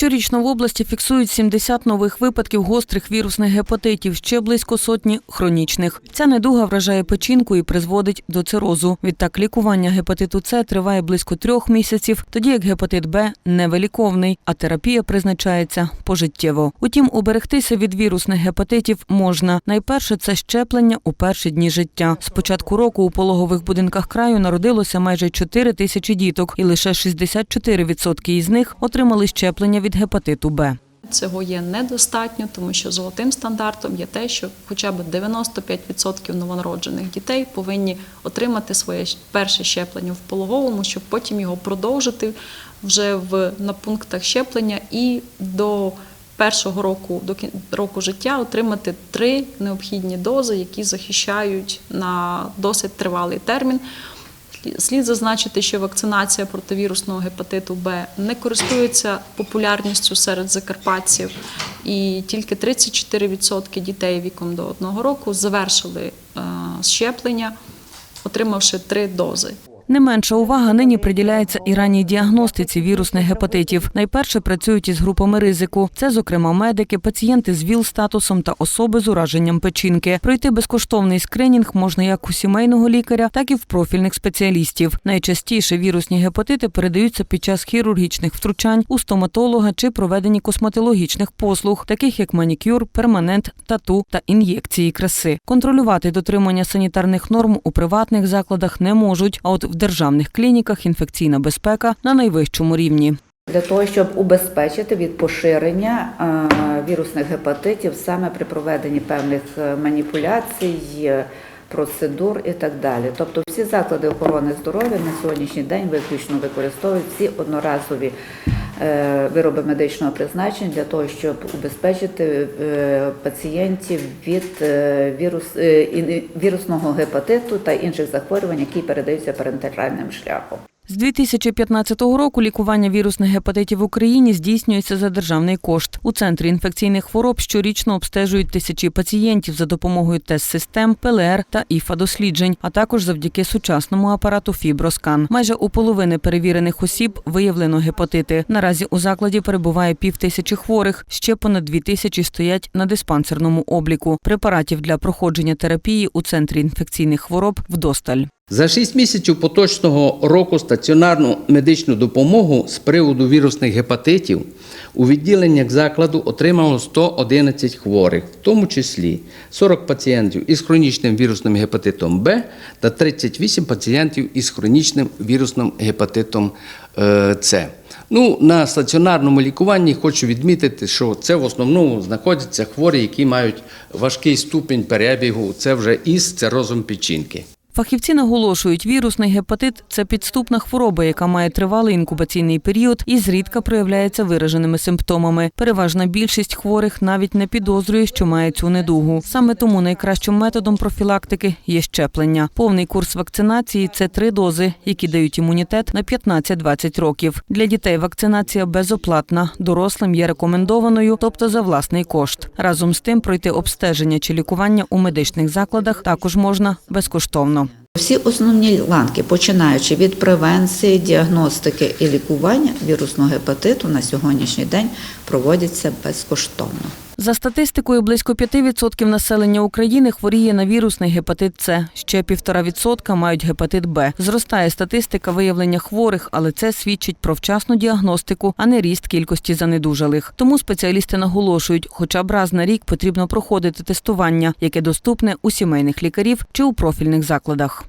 Щорічно в області фіксують 70 нових випадків гострих вірусних гепатитів, ще близько сотні хронічних. Ця недуга вражає печінку і призводить до цирозу. Відтак лікування гепатиту С триває близько трьох місяців, тоді як гепатит Б невиліковний, а терапія призначається пожиттєво. Утім, уберегтися від вірусних гепатитів можна. Найперше це щеплення у перші дні життя. З початку року у пологових будинках краю народилося майже 4 тисячі діток, і лише 64% із них отримали щеплення від гепатиту Б. Цього є недостатньо, тому що золотим стандартом є те, що хоча б 95% новонароджених дітей повинні отримати своє перше щеплення в пологовому, щоб потім його продовжити вже в на пунктах щеплення і до першого року до року життя отримати три необхідні дози, які захищають на досить тривалий термін. Слід зазначити, що вакцинація проти вірусного гепатиту Б не користується популярністю серед закарпатців, і тільки 34% дітей віком до одного року завершили е, щеплення, отримавши три дози. Не менша увага нині приділяється і ранній діагностиці вірусних гепатитів. Найперше працюють із групами ризику. Це, зокрема, медики, пацієнти з ВІЛ-статусом та особи з ураженням печінки. Пройти безкоштовний скринінг можна як у сімейного лікаря, так і в профільних спеціалістів. Найчастіше вірусні гепатити передаються під час хірургічних втручань у стоматолога чи проведенні косметологічних послуг, таких як манікюр, перманент, тату та ін'єкції краси. Контролювати дотримання санітарних норм у приватних закладах не можуть, а от в державних клініках інфекційна безпека на найвищому рівні. Для того, щоб убезпечити від поширення е, вірусних гепатитів саме при проведенні певних е, маніпуляцій, е, процедур і так далі. Тобто всі заклади охорони здоров'я на сьогоднішній день виключно використовують всі одноразові вироби медичного призначення для того, щоб убезпечити е, пацієнтів від е, вірус, е, вірусного гепатиту та інших захворювань, які передаються парентеральним шляхом. З 2015 року лікування вірусних гепатитів в Україні здійснюється за державний кошт. У центрі інфекційних хвороб щорічно обстежують тисячі пацієнтів за допомогою тест-систем, ПЛР та ІФА-досліджень, а також завдяки сучасному апарату Фіброскан. Майже у половини перевірених осіб виявлено гепатити. Наразі у закладі перебуває пів тисячі хворих. Ще понад дві тисячі стоять на диспансерному обліку. Препаратів для проходження терапії у центрі інфекційних хвороб вдосталь. За 6 місяців поточного року стаціонарну медичну допомогу з приводу вірусних гепатитів у відділеннях закладу отримало 111 хворих, в тому числі 40 пацієнтів із хронічним вірусним гепатитом Б та 38 пацієнтів із хронічним вірусним гепатитом е, С. Ну, на стаціонарному лікуванні хочу відмітити, що це в основному знаходяться хворі, які мають важкий ступінь перебігу, це вже із цирозом печінки. Фахівці наголошують, вірусний гепатит це підступна хвороба, яка має тривалий інкубаційний період і зрідка проявляється вираженими симптомами. Переважна більшість хворих навіть не підозрює, що має цю недугу. Саме тому найкращим методом профілактики є щеплення. Повний курс вакцинації це три дози, які дають імунітет на 15-20 років. Для дітей вакцинація безоплатна, дорослим є рекомендованою, тобто за власний кошт. Разом з тим пройти обстеження чи лікування у медичних закладах також можна безкоштовно. Всі основні ланки, починаючи від превенції, діагностики і лікування вірусного гепатиту на сьогоднішній день проводяться безкоштовно. За статистикою, близько 5% населення України хворіє на вірусний гепатит С. Ще 1,5% мають гепатит Б. Зростає статистика виявлення хворих, але це свідчить про вчасну діагностику, а не ріст кількості занедужалих. Тому спеціалісти наголошують, хоча б раз на рік потрібно проходити тестування, яке доступне у сімейних лікарів чи у профільних закладах.